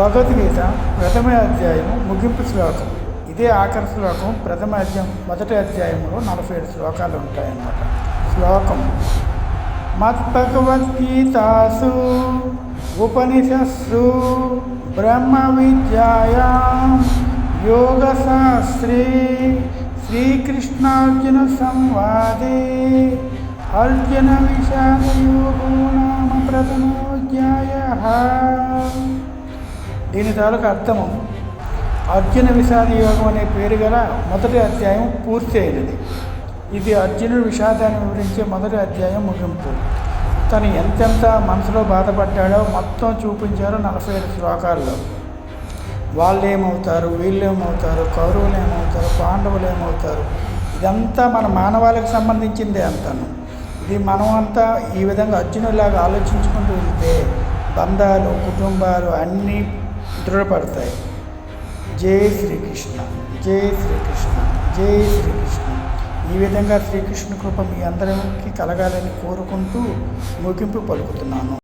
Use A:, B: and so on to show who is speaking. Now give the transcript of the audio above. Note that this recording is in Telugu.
A: భగవద్గీత ప్రథమ అధ్యాయము ముగింపు శ్లోకం. ఇదే ఆఖరి శ్లోకం ప్రథమ అధ్యాయం మొదటి అధ్యాయంలో నలభై ఏడు శ్లోకాలు ఉంటాయన్నమాట. శ్లోకం. మద్భగవద్గీతాసు ఉపనిషస్సు బ్రహ్మ విద్యాయా యోగశాస్త్రే శ్రీకృష్ణార్జున సంవాదే అర్జున విషాదయోగో నామ ప్రథమోధ్యాయ. దీని తాలూకు అర్థము అర్జున విషాద యోగం అనే పేరు గల మొదటి అధ్యాయం పూర్తి అయినది. ఇది అర్జునుడు విషాదాన్ని వివరించే మొదటి అధ్యాయం ముగింపు. తను ఎంతెంత మనసులో బాధపడ్డాడో మొత్తం చూపించారు నలభై ఐదు శ్లోకాల్లో. వాళ్ళు ఏమవుతారు వీళ్ళు ఏమవుతారు కౌరవులు ఏమవుతారు పాండవులు ఏమవుతారు ఇదంతా మన మానవాళికి సంబంధించిందే అంతాను. ఇది మనం అంతా ఈ విధంగా అర్జునులాగా ఆలోచించుకుంటూ వెళ్తే బంధాలు కుటుంబాలు అన్నీ దృఢపడతాయి. జై శ్రీకృష్ణ జై శ్రీకృష్ణ జై శ్రీకృష్ణ. ఈ విధంగా శ్రీకృష్ణ కృప మీ అందరికీ కలగాలని కోరుకుంటూ ముగింపు పలుకుతున్నాను.